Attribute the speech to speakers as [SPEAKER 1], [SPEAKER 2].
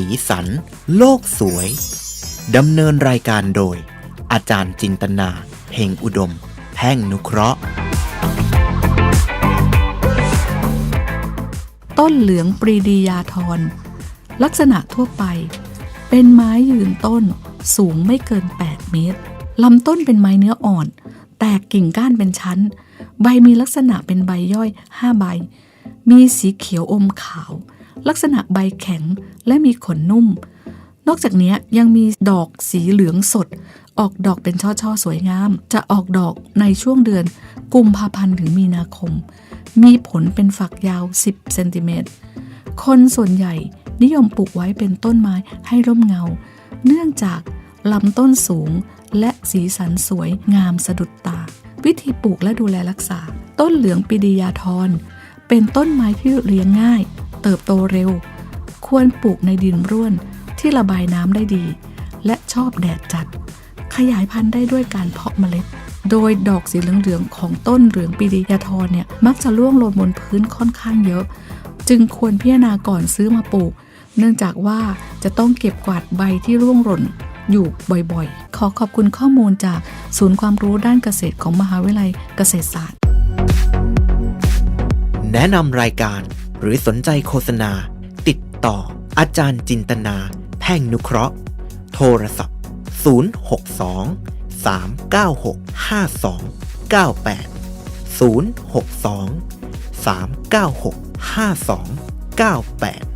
[SPEAKER 1] สีสัน โลกสวย ดำเนินรายการโดย อาจารย์จินตนาเพ่งอุดม แพ่งนุเคราะห์
[SPEAKER 2] ต้นเหลืองปรีดียาทร ลักษณะทั่วไป เป็นไม้ยืนต้นสูงไม่เกิน 8 เมตรลำต้นเป็นไม้เนื้ออ่อน แตกกิ่งก้านเป็นชั้น ใบมีลักษณะเป็นใบย่อย 5 ใบ มีสีเขียวอมขาว ลักษณะใบแข็งและมีขนนุ่ม นอกจากนี้ยังมีดอกสีเหลืองสด ออกดอกเป็นช่อๆสวยงาม จะออกดอกในช่วงเดือน กุมภาพันธ์ถึงมีนาคม มีผลเป็นฝักยาว 10เซนติเมตรคนส่วนใหญ่นิยมปลูกไว้เป็นต้นไม้ให้ร่มเงา เนื่องจากลำต้นสูงและสีสันสวยงามสะดุดตา วิธีปลูกและดูแลรักษา ต้นเหลืองปิดียาทรเป็นต้นไม้ที่เลี้ยงง่าย เติบโตเร็ว ควรปลูกในดินร่วนที่ระบายน้ำได้ดี และชอบแดดจัด ขยายพันธุ์ได้ด้วยการเพาะเมล็ด โดยดอกสีเหลืองๆของต้นเหลืองปีดียาทรเนี่ยมักจะร่วงหล่นบนพื้นค่อนข้างเยอะ จึงควรพิจารณาก่อนซื้อมาปลูก เนื่องจากว่าจะต้องเก็บกวาดใบที่ร่วงหล่นอยู่บ่อยๆ ขอขอบคุณข้อมูลจากศูนย์ความรู้ด้านเกษตรของมหาวิทยาลัยเกษตรศาสตร์
[SPEAKER 1] แนะนำรายการ หรือสนใจโฆษณา ติดต่อ อาจารย์จินตนา แพ่งนุเคราะห์ โทรศัพท์ 062 396 5298 062 396 5298